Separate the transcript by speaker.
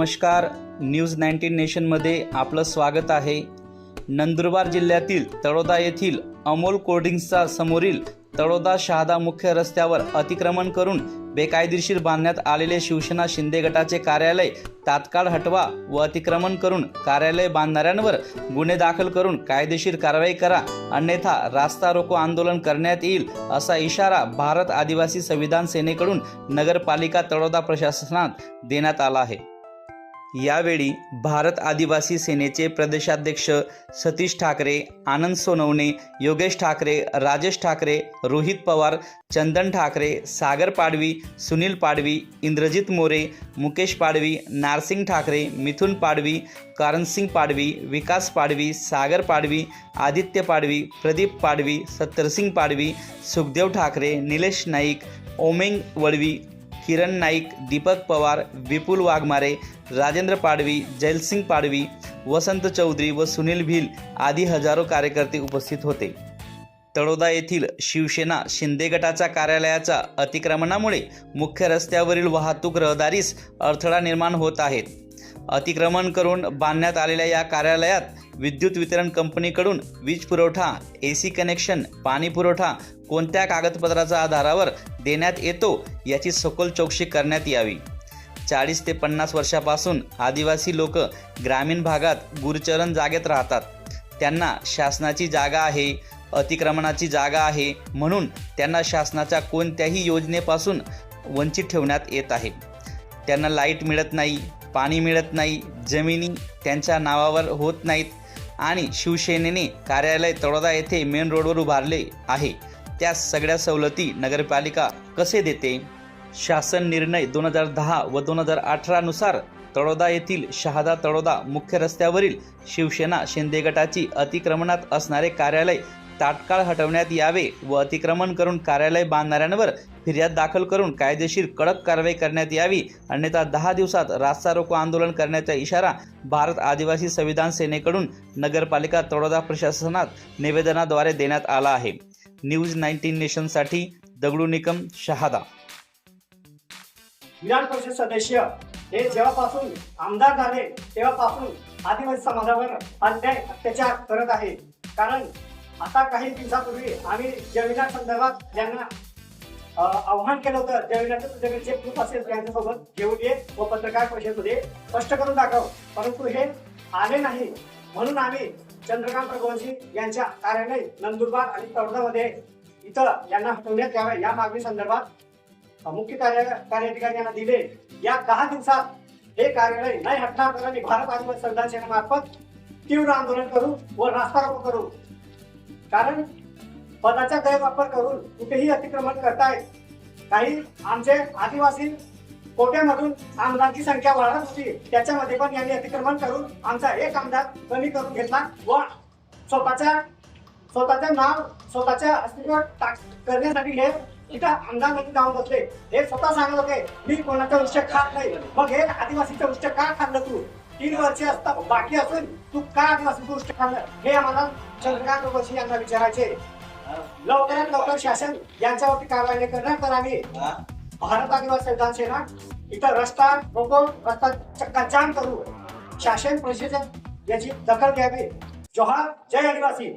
Speaker 1: नमस्कार. News nineteen नेशनमध्ये आपलं स्वागत आहे. नंदुरबार जिल्ह्यातील तळोदा येथील अमोल कोल्ड्रिंक्सचा समोरील तळोदा शहादा मुख्य रस्त्यावर अतिक्रमण करून बेकायदेशीर बांधण्यात आलेले शिवसेना शिंदे गटाचे कार्यालय तात्काळ हटवा व अतिक्रमण करून कार्यालय बांधणाऱ्यांवर गुन्हे दाखल करून कायदेशीर कारवाई करा. अन्यथा रास्ता रोको आंदोलन करण्यात येईल असा इशारा भारत आदिवासी संविधान सेनेकडून नगरपालिका तळोदा प्रशासनात देण्यात आला आहे. यावेळी भारत आदिवासी सेनेचे प्रदेशाध्यक्ष सतीश ठाकरे आनंद सोनवणे योगेश ठाकरे राजेश ठाकरे रोहित पवार चंदन ठाकरे सागर पाडवी सुनील पाडवी इंद्रजित मोरे मुकेश पाडवी नारसिंग ठाकरे मिथुन पाडवी कारणसिंग पाडवी विकास पाडवी सागर पाडवी आदित्य पाडवी प्रदीप पाडवी सत्तरसिंग पाडवी सुखदेव ठाकरे निलेश नाईक ओमेंग वडवी किरण नाईक दीपक पवार विपुल वाघमारे राजेंद्र पाडवी जयलसिंग पाडवी वसंत चौधरी व सुनील भिल आदी हजारो कार्यकर्ते उपस्थित होते. तळोदा येथील शिवसेना शिंदे गटाच्या कार्यालयाच्या अतिक्रमणामुळे मुख्य रस्त्यावरील वाहतूक रहदारीस अडथळा निर्माण होत आहेत. अतिक्रमण करून बांधण्यात आलेल्या या कार्यालयात विद्युत वितरण कंपनीकडून वीज पुरवठा ए सी कनेक्शन पाणी पुरवठा कोणत्या कागदपत्राच्या आधारावर देण्यात येतो याची सखोल चौकशी करण्यात यावी. चाळीस ते पन्नास वर्षापासून आदिवासी लोक ग्रामीण भागात गुरचरण जागेत राहतात. त्यांना शासनाची जागा आहे अतिक्रमणाची जागा आहे म्हणून त्यांना शासनाच्या कोणत्याही योजनेपासून वंचित ठेवण्यात येत आहे. त्यांना लाइट मिळत नाही पाणी मिळत नाही जमिनी त्यांच्या नावावर होत नाहीत आणि शिवसेनेने कार्यालय तळोदा येथे मेन रोडवर उभारले आहे. त्या सगळ्या सवलती नगरपालिका कसे देते? शासन निर्णय दोन हजार दहा व दोन हजार अठरानुसार तळोदा येथील शहादा तळोदा मुख्य रस्त्यावरील शिवसेना शिंदे गटाची अतिक्रमणात असणारे कार्यालय तात्काळ हटवण्यात यावे व अतिक्रमण करून कार्यालय बांधणाऱ्यांवर फिर्याद दाखल करून कायदेशीर कडक कारवाई करण्यात यावी. अन्यथा दहा दिवसात रास्ता रोको आंदोलन करण्याचा इशारा भारत आदिवासी संविधान सेनेकडून नगरपालिका तळोदा प्रशासनात निवेदनाद्वारे देण्यात आला आहे. न्यूज नाईन्टीन नेशनसाठी दगडू निकम शहादा
Speaker 2: विधान परिषद सदस्य हे जेव्हापासून आमदार झाले तेव्हापासून आदिवासी समाजावर अन्याय अत्याचार करत आहे. कारण आता काही दिवसापूर्वी आम्ही जमिना संदर्भात त्यांना आव्हान केलं होतं. जमिनाचं तुझ्याकडे प्रूफ असेल त्यांच्यासोबत. घेऊन ये व पत्रकार परिषदेमध्ये स्पष्ट करून दाखव. परंतु हे आले नाही. म्हणून आम्ही चंद्रकांत रघुवंशी यांच्या कार्यालय नंदुरबार आणि तळोदामध्ये इथं यांना हटवण्यात यावे या मागणी संदर्भात मुख्य कार्य कार्याधिकारी यांना दिले. या दहा दिवसात हे कार्यालय नाही हटणार तर आम्ही भारत आदिवासी संविधान सेनेमार्फत तीव्र आंदोलन करू व रास्ता रोको करू. कारण पदाचा गैरवापर करून कुठेही अतिक्रमण करतायत काही आमचे आदिवासी कोट्यामधून आमदारांची संख्या वाढत होती त्याच्यामध्ये पण यांनी अतिक्रमण करून आमचा एक आमदार कमी करून घेतला. व! स्वतःच्या स्वतःचं नाव स्वतःच्या अस्तित्व टाक करण्यासाठी हे इथं आमदार म्हणून जाऊन बसले. हे स्वतः सांगत होते मी कोणाचा उच्च खात नाही. मग हे आदिवासीचं उच्च का खाल्लं तू? तीन वर्षे असता बाकी असून तू का आदिवासीचं उच्च खाल्लं? हे आम्हाला चंद्रकांत जोशी यांना विचारायचे. लवकरात लवकर शासन यांच्यावरती कारवाई करणार तर आम्ही. भारत आदिवासी संविधान सेना इथं रस्ता रोको रस्ता चक्का जाम करू. शासन प्रशासन याची दखल घ्यावी. जोहार जय आदिवासी.